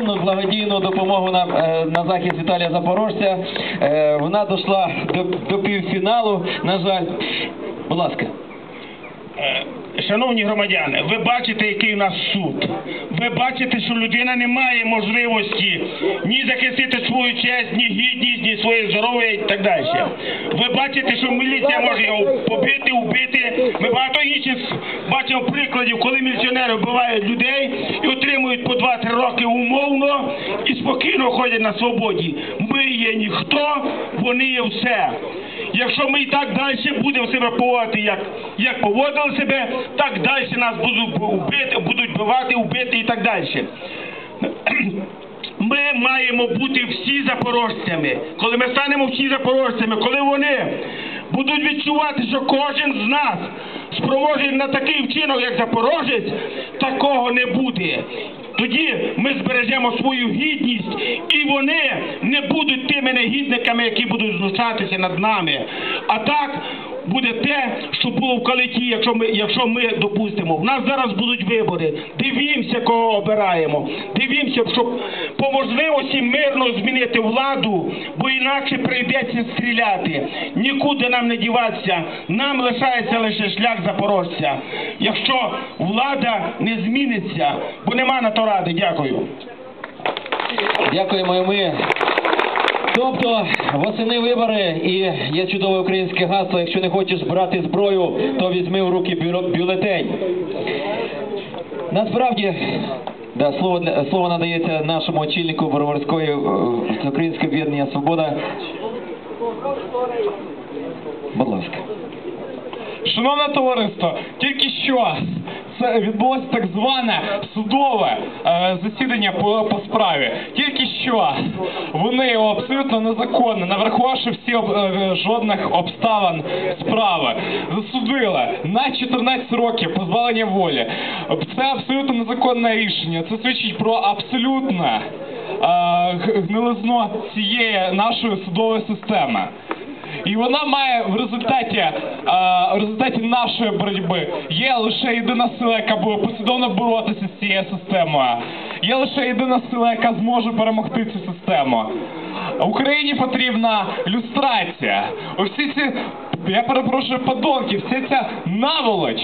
Благодійну, допомогу на, е, на захист Віталія Запорожця. Е, Вона дійшла до, до півфіналу, на жаль. Будь ласка. Шановні громадяни, ви бачите, який у нас суд. Ви бачите, що людина не має можливості ні захистити свою честь, ні гідність, ні своє здоров'я і так далі. Ви бачите, що міліція може його побити, вбити. Ми багато інших бачимо прикладів, коли міліціонери вбивають людей і отримують по 2-3 роки умовно і спокійно ходять на свободі. Ми є ніхто, вони є все. Якщо ми і так далі будемо себе поводити, як, як поводили себе, так далі нас будуть вбити, будуть вбивати, вбити і так далі. Ми маємо бути всі запорожцями. Коли ми станемо всі запорожцями, коли вони будуть відчувати, що кожен з нас спроможний на такий вчинок, як запорожець, такого не буде. Тоді ми збережемо свою гідність, і вони не будуть тими негідниками, які будуть знущатися над нами. А так буде те, що було в калиті, якщо ми, якщо ми допустимо. В нас зараз будуть вибори. Дивімося, кого обираємо. Дивімося, щоб по можливості мирно змінити владу, бо інакше прийдеться стріляти. Нікуди нам не діватися. Нам лишається лише шлях запорожця. Якщо влада не зміниться, бо нема на то ради. Дякую. Дякуємо і ми. Тобто восени вибори і є чудове українське гасло. Якщо не хочеш брати зброю, то візьми в руки бюлетень. Насправді, да, слово, для- слово надається нашому очільнику Броварської е, об'єднання Свобода. Будь ласка. Шановне товариство, тільки що відбулося так зване судове е, засідання по, по справі. Тільки що вони абсолютно незаконно, не врахувавши всі е, жодних обставин справи, засудили на 14 років позбавлення волі. Це абсолютно незаконне рішення. Це свідчить про абсолютне гнилизно цієї нашої судової системи. І вона має в результаті, е, в результаті нашої боротьби є лише єдина сила, яка буде послідовно боротися з цією системою. Є лише єдина сила, яка зможе перемогти цю систему. Україні потрібна люстрація. Усі ці, я перепрошую, подонки, вся ця наволоч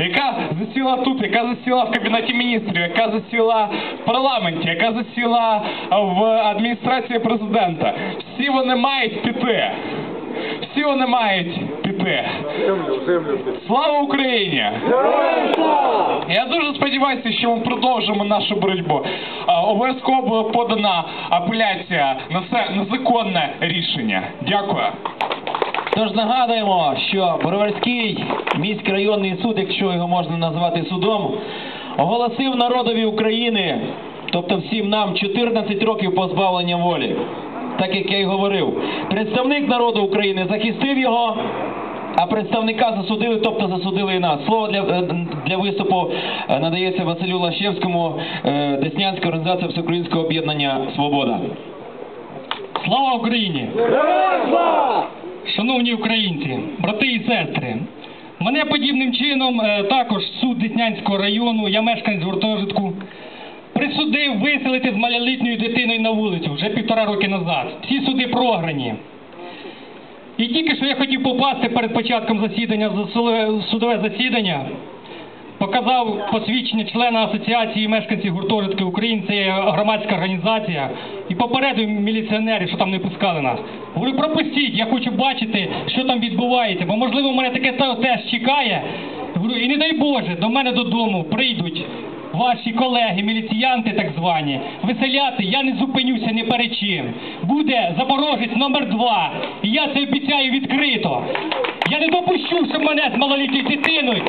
яка засіла тут, яка засіла в кабінеті міністрів, яка засіла в парламенті, яка засіла в адміністрації президента. Всі вони мають піти. Всі вони мають піти. Слава Україні! Я дуже сподіваюся, що ми продовжимо нашу боротьбу. Обов'язково буде подана апеляція на це незаконне рішення. Дякую. Тож нагадуємо, що Броварський міський районний суд, якщо його можна назвати судом, оголосив народові України, тобто всім нам, 14 років позбавлення волі. Так як я й говорив, представник народу України захистив його, а представника засудили, тобто засудили і нас. Слово для, е, для виступу е, надається Василю Лащевському, е, Деснянська організація Всеукраїнського об'єднання Свобода. Слава Україні! Шановні українці, брати і сестри, мене подібним чином також суд Деснянського району, я мешканець гуртожитку, присудив виселити з малолітньою дитиною на вулицю вже півтора роки назад. Всі суди програні. І тільки що я хотів попасти перед початком засідання в судове засідання, показав посвідчення члена Асоціації мешканців гуртожитки України, це є громадська організація, і попередив міліціонерів, що там не пускали нас. Говорю, пропустіть, я хочу бачити, що там відбувається, бо можливо мене таке теж чекає. Говорю, і не дай Боже, до мене додому прийдуть ваші колеги, міліціянти так звані, виселяти, я не зупинюся ні перед чим. Буде Запорожець номер два. І я це обіцяю відкрито. Я не допущу, щоб мене з малолітньою дитиною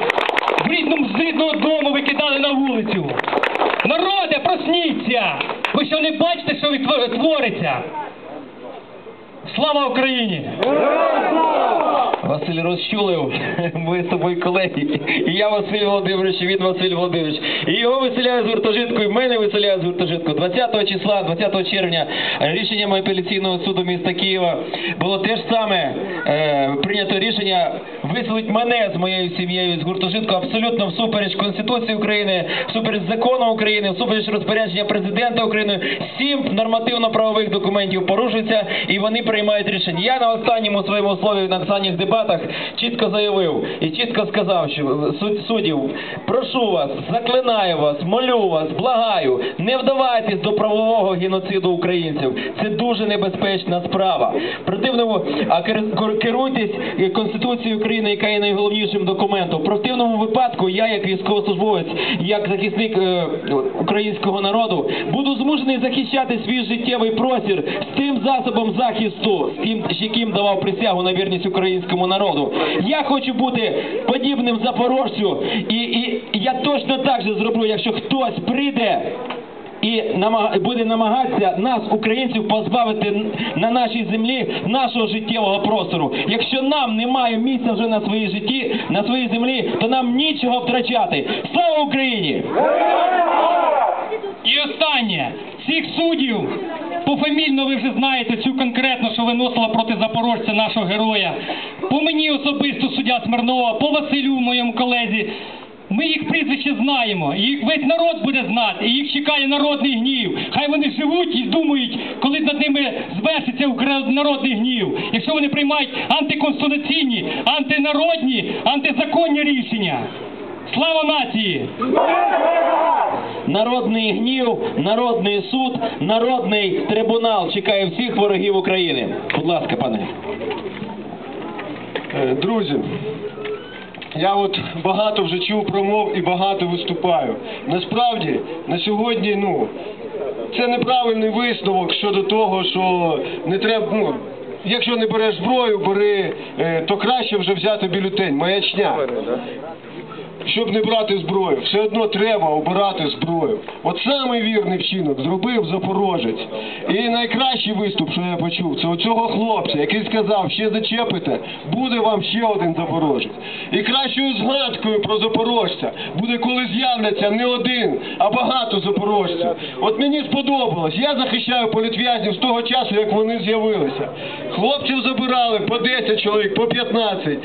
в рідному з рідного дому викидали на вулицю. Народе, просніться! Ви що не бачите, що твориться? Слава Україні! Василь розчулив ми з тобою колеги. І я Василь Володимирович, і він Василь Володимирович. І його виселяють з гуртожитку, і мене виселяють з гуртожитку. 20 числа, 20 червня, рішенням апеляційного суду міста Києва було те ж саме е, прийнято рішення виселити мене з моєю сім'єю з гуртожитку абсолютно всупереч Конституції України, всупереч закону України, всупереч розпорядження президента України. Сім нормативно-правових документів порушуються і вони приймають рішення. Я на останньому своєму слові на останніх дебатах чітко заявив і чітко сказав, що суд- суддів, прошу вас, заклинаю вас, молю вас, благаю, не вдавайтесь до правового геноциду українців. Це дуже небезпечна справа. Противному, а кер- кер- керуйтесь Конституцією України, яка є найголовнішим документом. Противному випадку я, як військовослужбовець, як захисник е, українського народу, буду змушений захищати свій життєвий простір з тим засобом захисту, з тим, яким давав присягу на вірність українському народу. Я хочу бути подібним запорожцю, і, і я точно так же зроблю, якщо хтось прийде і буде намагатися нас, українців, позбавити на нашій землі нашого життєвого простору. Якщо нам немає місця вже на своїй житті, на своїй землі, то нам нічого втрачати. Слава Україні! І останнє. Цих суддів, пофамільно ви вже знаєте цю конкретно, що виносила проти запорожця нашого героя. По мені особисто суддя Смирнова, по Василю, моєму колезі. Ми їх прізвище знаємо, їх весь народ буде знати, і їх чекає народний гнів. Хай вони живуть і думають, коли над ними звершиться народний гнів. Якщо вони приймають антиконституційні, антинародні, антизаконні рішення. Слава нації! Народний гнів, народний суд, народний трибунал чекає всіх ворогів України. Будь ласка, пане. Е, Друзі, я от багато вже чув промов і багато виступаю. Насправді, на сьогодні, ну, це неправильний висновок щодо того, що не треба, ну, якщо не береш зброю, бери, е, то краще вже взяти бюлетень. Маячня. Щоб не брати зброю, все одно треба обирати зброю. От самий вірний вчинок зробив запорожець. І найкращий виступ, що я почув, це у цього хлопця, який сказав, ще зачепите, буде вам ще один запорожець. І кращою згадкою про запорожця буде, коли з'являться не один, а багато запорожців. От мені сподобалось, я захищаю політв'язнів з того часу, як вони з'явилися. Хлопців забирали по 10 чоловік, по 15,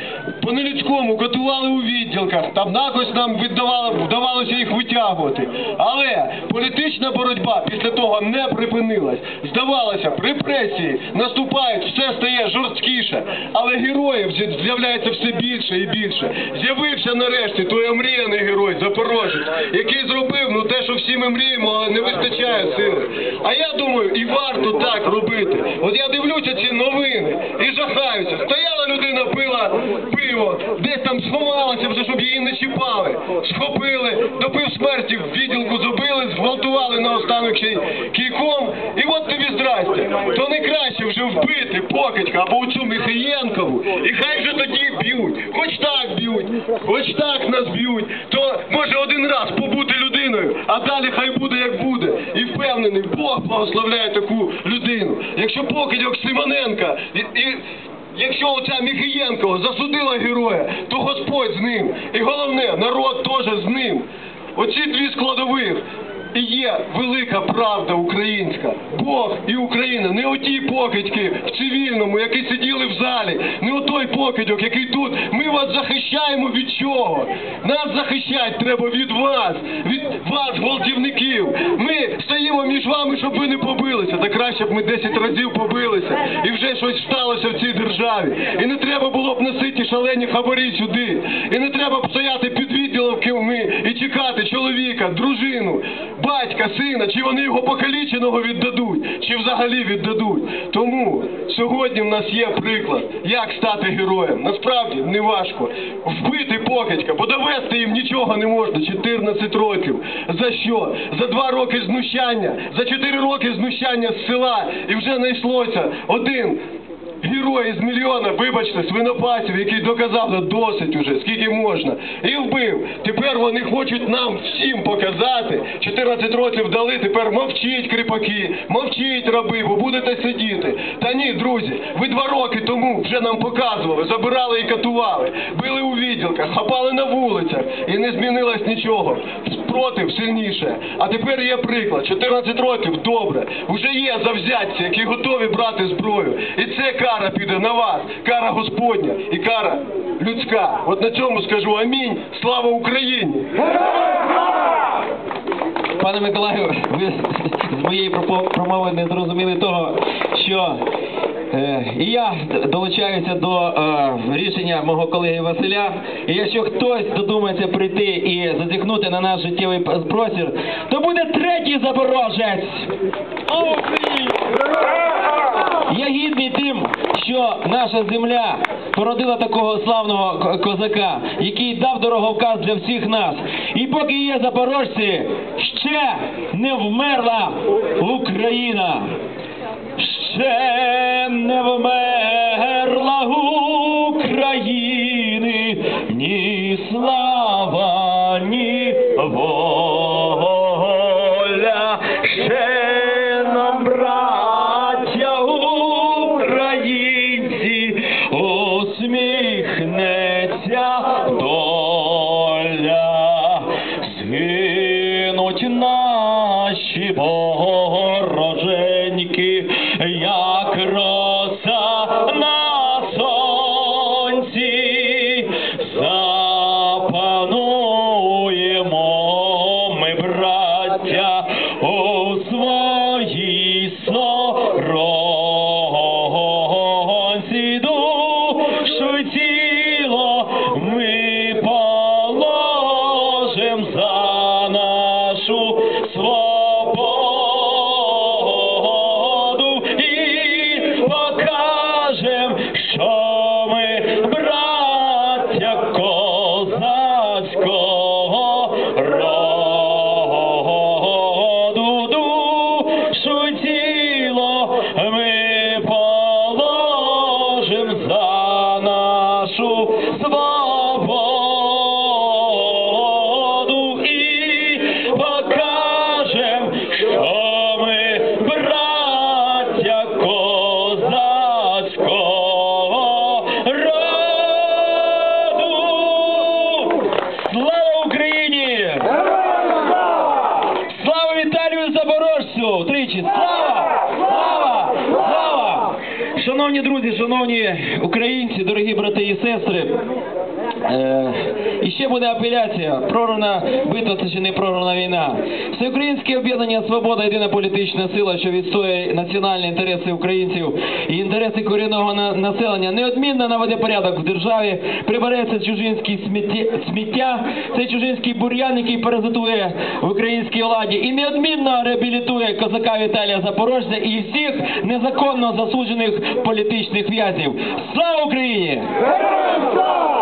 по нелюдському готували у відділках, там якось нам віддавало, вдавалося їх витягувати. Але політична боротьба після того не припинилась. Здавалося, репресії наступають, все стає жорсткіше, але героїв з'я- з'являється все більше і більше. З'явився нарешті той омріяний герой, Запорожець, який зробив ну те, що всі ми мріємо, але не вистачає сили. А я думаю, і варто так робити. От я дивлюся ці новини і жахаюся. Стояла людина, пила пиво, десь там сховалася щоб її не чіпали. Схопили, допив смерті в відділку забили, зґвалтували наостанок кійком. І от тобі здрасте. То не краще вже вбити покидька або цю Михаєнкову. І хай вже тоді б'ють. Хоч так б'ють, хоч так нас б'ють. То може один раз побути людиною, а далі хай буде як буде. І впевнений, Бог благословляє таку людину. Якщо покидьок Симоненка і, і Якщо оця Міхієнко засудила героя, то Господь з ним. І головне, народ теж з ним. Оці дві складових. І є велика правда українська. Бог і Україна, не оті покидьки в цивільному, які сиділи в залі, не отой покидьок, який тут. Ми вас захищаємо від чого? Нас захищати треба від вас, від вас, гвалтівників. Ми стоїмо між вами, щоб ви не побилися. Та краще б ми 10 разів побилися і вже щось сталося в цій державі. І не треба було б носити шалені хабарі сюди. І не треба б стояти під відділками і чекати чоловіка, дружину, батька, сина, чи вони його покаліченого віддадуть, чи взагалі віддадуть. Тому сьогодні в нас є приклад, як стати героєм. Насправді не важко. Вбити покидька, бо довести їм нічого не можна. 14 років. За що? За два роки знущання, за 4 роки знущання з села. І вже знайшлося один герой з мільйона, вибачте, свинопасів, який доказав, досить уже, скільки можна, і вбив. Тепер вони хочуть нам всім показати. 14 років дали, тепер мовчіть кріпаки, мовчіть раби, бо будете сидіти. Та ні, друзі, ви два роки тому вже нам показували, забирали і катували, били у відділках, хапали на вулицях, і не змінилось нічого. Спротив сильніше. А тепер є приклад. 14 років, добре. Вже є завзятці, які готові брати зброю. І це кара піде на вас. Кара Господня і кара людська. От на цьому скажу амінь. Слава Україні! Пане Миколаю, ви з моєї промови не зрозуміли того, що і я долучаюся до е, рішення мого колеги Василя. І якщо хтось додумається прийти і зазіхнути на наш життєвий п- простір, то буде третій запорожець. Я гідний тим, що наша земля породила такого славного козака, який дав дороговказ для всіх нас. І поки є запорожці, ще не вмерла Україна. Ще не вмерла України ні слава, ні воля. Ще нам, браття українці, усміхнеться доля. Шановні друзі, шановні українці, дорогі брати і сестри. Е, і ще буде апеляція. Прорвана битва це чи не прорвана війна. Всеукраїнське об'єднання Свобода єдина політична сила, що відстоює національні інтереси українців і інтереси корінного населення, неодмінно наведе порядок в державі, прибереться чужинські сміття, цей чужинський бур'ян, який паразитує в українській владі, і неодмінно реабілітує козака Віталія Запорожця і всіх незаконно засуджених політичних в'язнів. Слава Україні! Слава!